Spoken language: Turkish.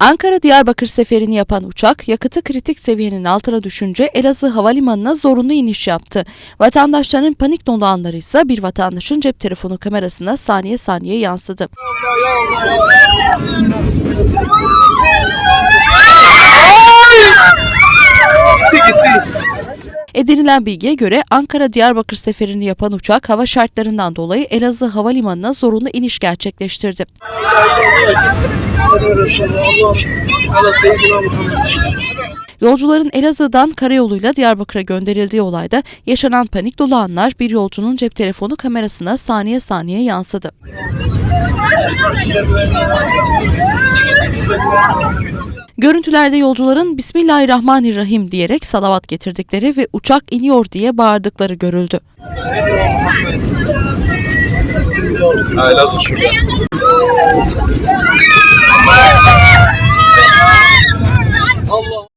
Ankara-Diyarbakır seferini yapan uçak yakıtı kritik seviyenin altına düşünce Elazığ Havalimanı'na zorunlu iniş yaptı. Vatandaşların panik dolu anları ise bir vatandaşın cep telefonu kamerasına saniye saniye yansıdı. Edinilen bilgiye göre Ankara-Diyarbakır seferini yapan uçak hava şartlarından dolayı Elazığ Havalimanı'na zorunlu iniş gerçekleştirdi. Yolcuların Elazığ'dan karayoluyla Diyarbakır'a gönderildiği olayda yaşanan panik dolu anlar bir yolcunun cep telefonu kamerasına saniye saniye yansıdı. Görüntülerde yolcuların Bismillahirrahmanirrahim diyerek salavat getirdikleri ve uçak iniyor diye bağırdıkları görüldü. Allah.